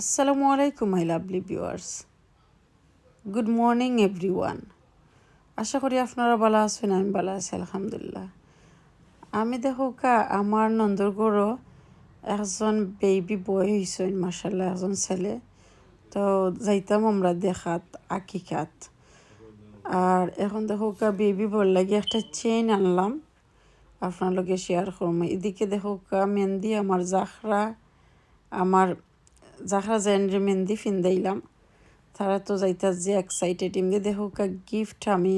আসসালামু আলাইকুম my lovely viewers good morning everyone আশা করি আপনারা ভালো আছেন, আমি ভালো আছি, আলহামদুলিল্লাহ। আমি দেখো কা, আমার নন্দরগড়ও একজন বেবি বয় হয়েছেন মার্শাল্লাহ একজন ছেলে। তো যাইতাম আমরা দেখাত, আকিকাত। আর এখন দেখো কা বেবি বল লাগে একটা চেইন আনলাম। আপনার লগে শেয়ার করব এদিকে দেখো কা, মেহেন্দি, আমার জাখরা, আমার যারা জেনরে মেহেন্দি ফিন্দাইলাম, তারা তো যাইতা যে এক্সাইটেড এমনি দেখো কা গিফট আমি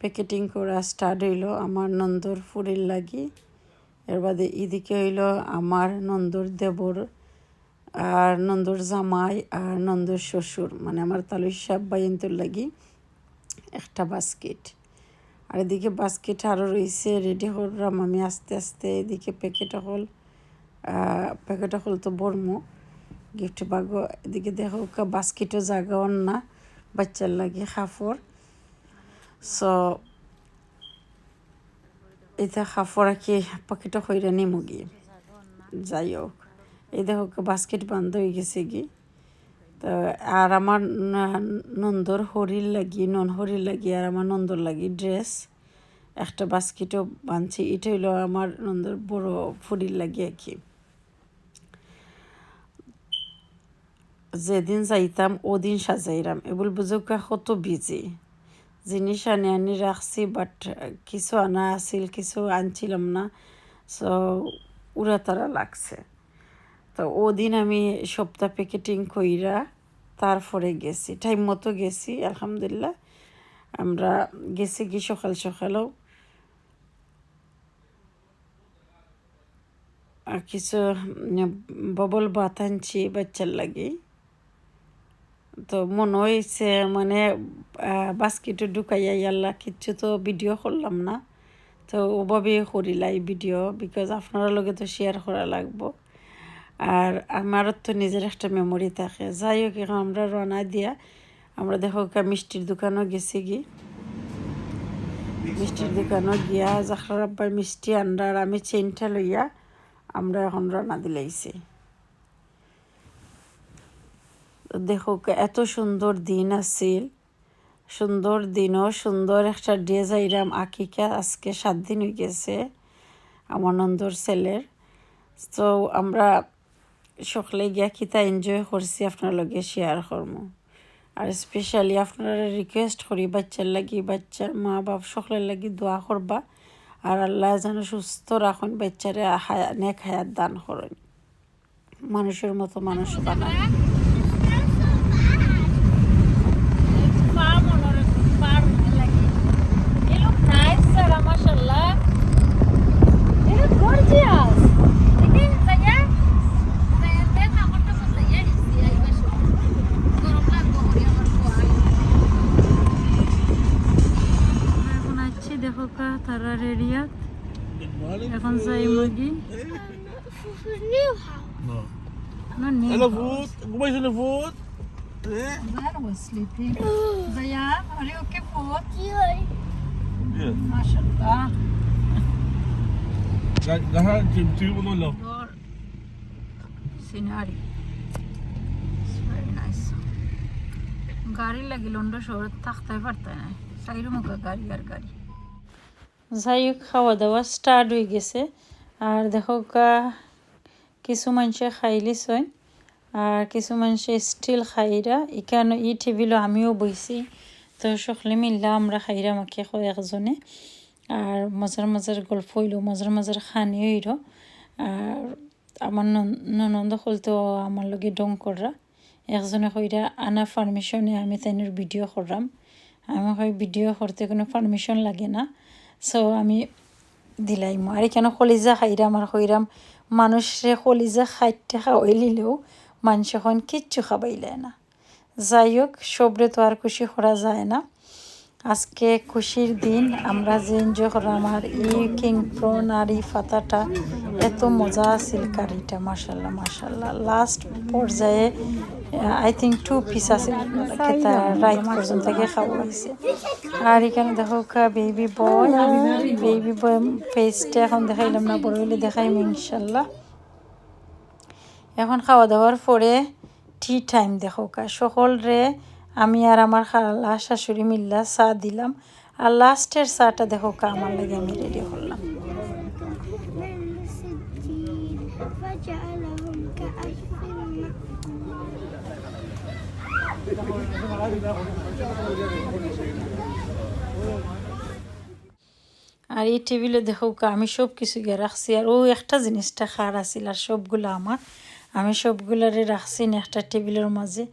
প্যাকেটিং করা স্টার্ট হইল আমার নন্দর ফুরের লাগি। এর বাদে এদিকে হইল আমার নন্দর দেবর আর নন্দর জামাই আর নন্দর শ্বশুর মানে আমার তালুই সাহ বাইন্তর লাগি একটা বাস্কেট আর এদিকে বাস্কেট আরও রয়েছে রেডি করলাম আমি আস্তে আস্তে এদিকে প্যাকেট হল প্যাকেট হল তো বর্মো। গিফট বাগ, এদিকে দেখো বাস্কেটও জাগা না, বাচ্চার লাগে খাফর। সো এটা খাফর আঁকি পাখিটা হইরা নিমু যাই হোক, এই দেখো বাস্কেট বন্ধ হয়ে গেছে গি। তো, আর আমার নন্দর হরির লাগি, নন হরির লাগি, আর আমার নন্দর লাগি ড্রেস একটা বাস্কেটও বানছি, এটা হইল আমার নন্দর বড় ফুরির লাগি আর কি। যেদিন যাইতাম, ওদিন সাজাইরাম। এগুলো বুঝুকা কত বিজি জিনিস আনি আনি রাখছি বাট কিছু আনা আছিল, কিছু আনছিলাম না। সো উড়া তারা লাগছে। তো ওদিন আমি সপ্তাহ প্যাকেটিং কইরা তারপরে গেছি। টাইম মতো গেছি, আলহামদুলিল্লাহ। আমরা গেছি কি সকাল সকালেও। কিছু ববল বাত আনছি বাচ্চার লাগি। তো মনে হয়েছে মানে বাস্কেটে ঢুকাইয়া ইয়াল্লা কিচ্ছু তো ভিডিও করলাম না। তো ওভাবে করিলাই ভিডিও বিকজ আপনার লগে তো শেয়ার করা লাগবো। আর আমারও তো নিজের একটা মেমোরি থাকে। যাই হোক, এখন আমরা রওনা দিয়া আমরা দেখো মিষ্টির দোকানও গেছি গি। মিষ্টির দোকানও গিয়া জাখরার আব্বার মিষ্টি আন্ডার আমি চেনটা লইয়া আমরা এখন রওনা দিলাইছি। দেখো এত সুন্দর দিন আছিল। সুন্দর দিনও, সুন্দর একটা ড্রেস আইরাম আকিকা আজকে সাত দিন হয়ে গেছে আমার নন্দর ছেলের। তো আমরা সকলে গিয়া কিতা এনজয় করছি, আপনার লগে শেয়ার করব আর স্পেশালি আপনারা রিকোয়েস্ট করি, বাচ্চার লাগি বাচ্চার মা বাপ সকলের লাগি দোয়া করবা। আর আল্লাহ যেন সুস্থ রাখুন, বাচ্চারে নেক হায়াত দান করেন। মানুষের মতো মানুষ বানান। need. Hello, food. Kumain sila food. Eh? Zara was sleeping. Zayan, are you okay food? Yeah. MashaAllah. Lahat, team two mo no Your scenery. It's very nice. গাড়ি লাগি লন্ডো শহরে থাকতে পারতে না সাইড মুখে গাড়ি আর গাড়ি যাই হোক খাওয়া দাওয়া স্টার্ট হয়ে গেছে আর দেখো গা কিছু মানুষে খাইলিছই আর কিছু মানুষে স্টিল খাইরা এখানে ই টেবিলও আমিও বইছি। তো সকলে মিললা আমরা খাইরা মাকে একজনে। আর মজার মজার গল্প হইল, মজার মজার খানি হইল। আর আমার ননন্দ খুলতে আমার লগে ডং কররা। একজনে কইরা, আনা পারমিশনে আমি তাইনের ভিডিও করলাম আমি হয় ভিডিও করতে কোনো পারমিশন লাগে না। সো আমি দিলাইম। আর এখানে কলিজা খাইরাম আর কইরাম, মানুষে কলিজা খাইতে খাওয়াই মানুষ এখন কিচ্ছু খাবাইলে না। যাই হোক সবরে তো আর খুশি করা যায় না। আজকে খুশির দিন, আমরা যে এনজয় করলাম আর ই কিং প্রন আর ই ফাতাটা, এত মজা আছিল কারিটা মাসাল্লাহ মাসাল্লাহ লাস্ট পর্যায়ে আই থিঙ্ক টু পিস খেতা রাইট পর্যন্ত থেকে খাওয়া হয়েছে আর এখানে দেখো বেবি বয় বেবি বয় ফেসটা এখন দেখাইলাম না, বড় হইলে দেখাইম, ইনশাল্লাহ। এখন খাওয়া দাওয়ার পরে টি টাইম দেখো সকলরে আমি আর আমার খালা শাশুড়ি মিল্লা চা দিলাম। আর লাস্টের চাটা দেখো আমার লাগে আমি রেডি করলাম। আর এই টেবিলে দেখো আমি সব কিছু গিয়ে রাখছি। আর ও একটা জিনিসটা খার আছিল আর সবগুলো আমার। আমি সবগুলারে রাখছি একটা টেবিলের মাঝে।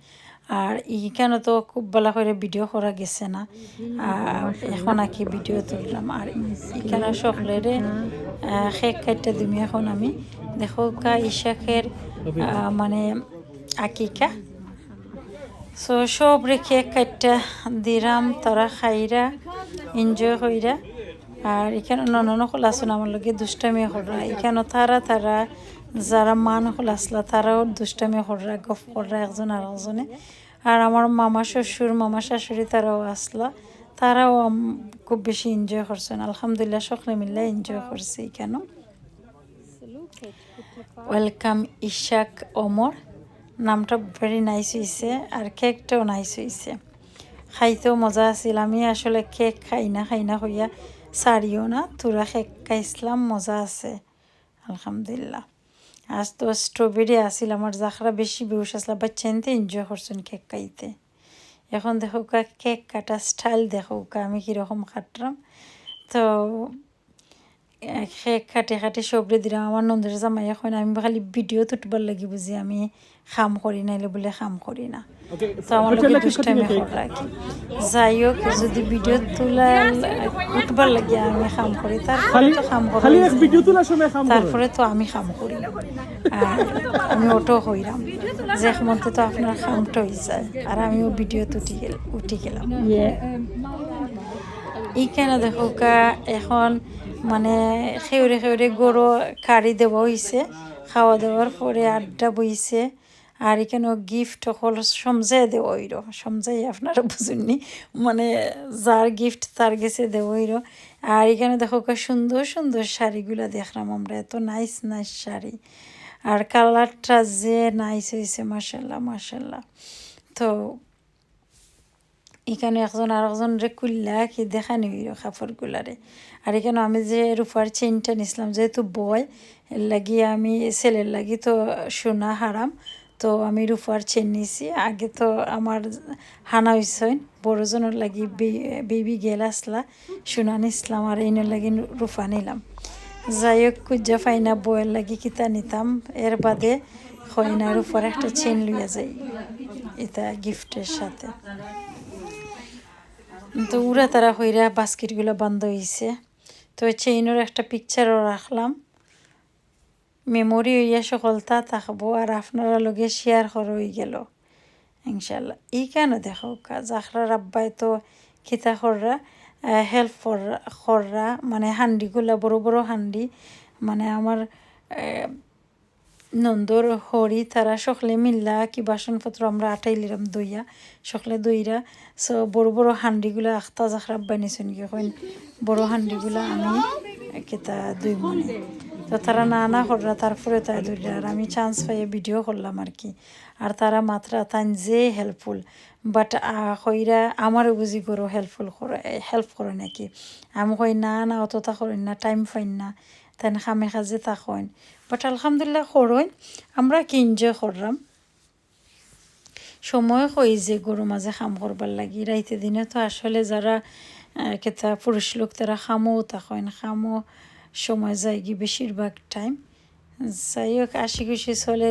আর এইখানে তো খুব ভালো করে ভিডিও করা গেছে না। এখন আর কি ভিডিও তুললাম। আর এখানে সকলেরে শেক কাটটা দিমি এখন আমি। দেখো কা ইশাকের মানে আকিকা সো সব রেখে কাটটা দিলাম তারা খাইরা এনজয় কইরা। আর এখানে ননন হল আসুন আমার লগে, দুষ্টামি হররা এখানে তারা তারা যারা মান হল আসলা, তারাও দুষ্টামি হররা গফ কররা, একজন আর একজনে। আর আমার মামা শ্বশুর, মামা শাশুড়ি তারাও আসলা। তারাও খুব বেশি এনজয় করছেন। আলহামদুলিল্লাহ, সকলে মিল্লা এনজয় করছে এখানে ওয়েলকাম ইশাক ওমর নামটা ভেরি নাইস হয়েছে আর কেকটাও নাইস হয়েছে খাইতেও মজা আছিল। আমি আসলে কেক খাই না খাই না হইয়া সারিও না। তোরা কেক খাইছিলাম, মজা আছে। আলহামদুলিল্লাহ। আজ তো স্ট্রবেরি আছিল, আমার জাখরা বেশি বেউস আসলা বাচ্চা এনতে এনজয় করছেন কেক খাইতে। এখন দেখো কেক কাটা স্টাইল দেখো আমি কীরকম কাটলাম তো কেক কাটে কাটে সবরে দিলাম। আমার নন্দের জামাই এখন আমি খালি ভিডিও তুটবার লাগি বুঝি আমি খাম করি নাইলে বলে খাম করি না। তো আমার লোকে দুষ্টামি করা যাই হোক যদি ভিডিও তোলা উঠবার লাগে আমি খাম করি। তারপরে তো খাম করা। তারপরে আমি খাম করি। আর আমি অটো হইলাম যে মধ্যে তো আপনার খামটা হয়ে যায়। আর আমিও ভিডিও উঠি গেল উঠি গেলাম। এইখানে দেখো এখন মানে খেউরে খেউরে গরু কাড়ি দেওয়া হয়েছে খাওয়া দাওয়ার পরে আড্ডা বইছে, আর এখানেও গিফট হল সমজাই দেওয়া হইল। সমজাই আপনারা বুঝুননি? মানে যার গিফট তার গেছে দেওয়া হইল। আর এখানে দেখো সুন্দর সুন্দর শাড়িগুলো দেখলাম আমরা, এত নাইস নাইস শাড়ি। আর কালারটা যে নাইস হয়েছে মাসাল্লাহ মাসাল্লাহ তো এখানে একজন আর একজন রে কুল্লা কি দেখানি হইল কাপড়গুলারে আর এখানে আমি যে রূপার চেনটা নিছিলাম, যেহেতু বয় এর লাগি আমি ছেলের লাগি তো সোনা হারাম। তো আমি রূপার চেন নিছি। আগে তো আমার হানা হয়েছে বড়জনের লাগি বেবি গেল আসলা, সোনা নিছিলাম আর এইনের লাগি রূপা নিলাম। যাই হোক কুজ্জা ফাইনা বয়ের লাগি কিতা নিতাম। এর বাদে খয়নার উপর একটা চেন লইয়া যাই, এটা গিফটের সাথে। তো উড়া তারা হইরা বাস্কেটগুলো বন্ধ হয়েছে তো চেইনের একটা পিকচারও রাখলাম। মেমোরি হইয়া সকলতা থাকব আর আপনারা লগে শেয়ার করা হয়ে গেল। ইনশাল্লাহ এই কেন দেখো কাজ আখরার আব্বাই তো খিতা খররা হেল্প খররা মানে হান্ডিগুলা, বড় বড় হান্ডি। মানে আমার নন্দর হরি তারা সকলে মিল্লা কি বাসনপত্র আমরা আটাইলিলাম দইয়া। সকলে দইরা। সো বড় বড় হান্ডিগুলো আখতা জাখরাব বানিয়েছেন কি কইন? বড় হান্ডিগুলো আমি কেতা দুই মনে। তো তারা না না কররা তারপরে তাই দইরা। আর আমি চান্স পাইয়ে ভিডিও করলাম আর কি। আর তারা মাত্রা তান যে হেল্পফুল বাট কইরা আমারও বুঝি করো হেল্পফুল করে হেল্প করে নাকি। আমি কই, না না, অতটা করেন না টাইম পাইন না। তাই খামে খাজে তাকইন বাট আলহামদুলিল্লাহ করইন আমরা কি এনজয় করলাম সময় কই যে গরু মাঝে খাম করবার লাগি রাইতে দিনে তো আসলে যারা কেতা পুরুষ লোক তারা খামও তাকইন খামও সময় যায় কি বেশিরভাগ টাইম যাই হোক আশি খুশি চলে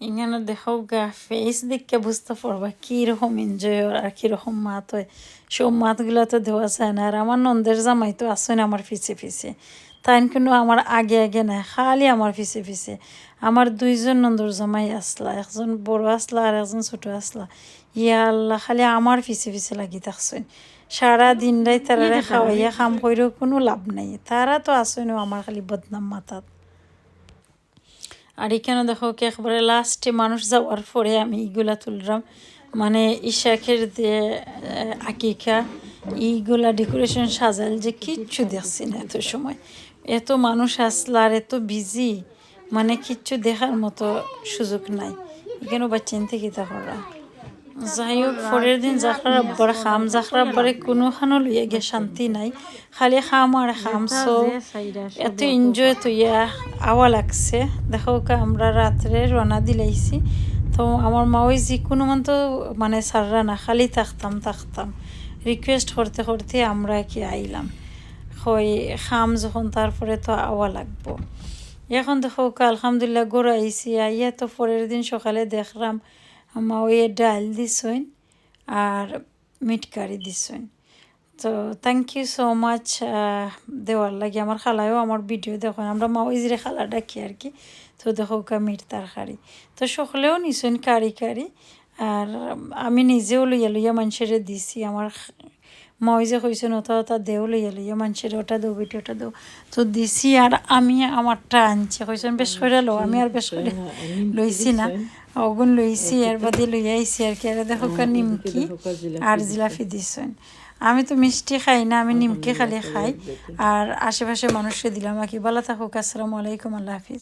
এখানে দেখো গা ফেস দেখে বুঝতে পারবা কীরকম এনজয় আর কীরকম মাত হয়। সব মাতগুলো তো দেওয়া যায় না। আর আমার নন্দের জামাই তো আসেন আমার পিছে পিছে। তাই কিন্তু আমার আগে আগে নাই খালি আমার পিছে পিছে। আমার দুইজন নন্দর জামাই আসলা একজন বড় আসলা আর একজন ছোট আসলা। ইয়া আল্লাহ খালি আমার পিছে পিছে লাগি থাকছেন। সারা দিন রাই তারা খাওয়াইয়া খাম কইরেও কোনো লাভ নাই। তারা তো আসেন আমার খালি বদনাম মাথাত আর এখানে দেখো কি একবারে লাস্টে মানুষ যাওয়ার পরে আমি ইগুলা তুললাম। মানে ইশাকের যে আকিকা, এইগুলা ডেকোরেশন সাজাল যে কিচ্ছু দেখছি না এত সময়। এত মানুষ আসলা আর এত বিজি মানে কিচ্ছু দেখার মতো সুযোগ নাই। এখানে বাচ্চেন থেকে তা করা যাই হোক পরের দিন জাখরার আব্বার খাম। জাখরার আব্বারে কোনোখানো লইয়া গিয়ে শান্তি নাই। খালি খাম আর খাম। সো এত এনজয় তো ইয়া আওয়া লাগছে। দেখো আমরা রাত্রে রওনা দিলাইছি। তো আমার মা ওই যে কোনো মান তো মানে সাররা না খালি থাকতাম থাকতাম। রিকোয়েস্ট করতে করতে আমরা কি আইলাম। হয় খাম যখন তারপরে তো আওয়া লাগবো। এখন দেখো আলহামদুলিল্লাহ গড় আইসি আইয়া তো পরের দিন সকালে দেখলাম মা ওই ডাল দিছেন আর মিট কারি দিছইন তো থ্যাংক ইউ সো মাচ দেওয়ার লাগে। আমার খালায়ও আমার ভিডিও দেখো আমরা মা খালা ডাকি আর কি। তো দেখো কা মিট তরকারি তো সকলেও নিছেন কারি কারি। আর আমি নিজেও লইয়া লইয়া মানুষের দিছি। আমার মা ওই যে কইছেন ওটা ওটা দেও লইয়া লইয়া মানুষের ওটা দেও বেটি ওটা দেও। তো দিছি আর আমি আমারটা আনছি। কইছেন বেশ করে লো আমি আর বেশ করে লইছি না। অগুন লইছি আর বাদে লইয়া আইছি আর কি। আর দেখো কা নিমকি আর জিলাপি দিছেন। আমি তো মিষ্টি খাই না আমি নিমকি খালি খাই আর আশেপাশে মানুষকে দিলাম আর কি। ভালো থাকুক আসসালামু আলাইকুম আল্লাহ হাফিজ।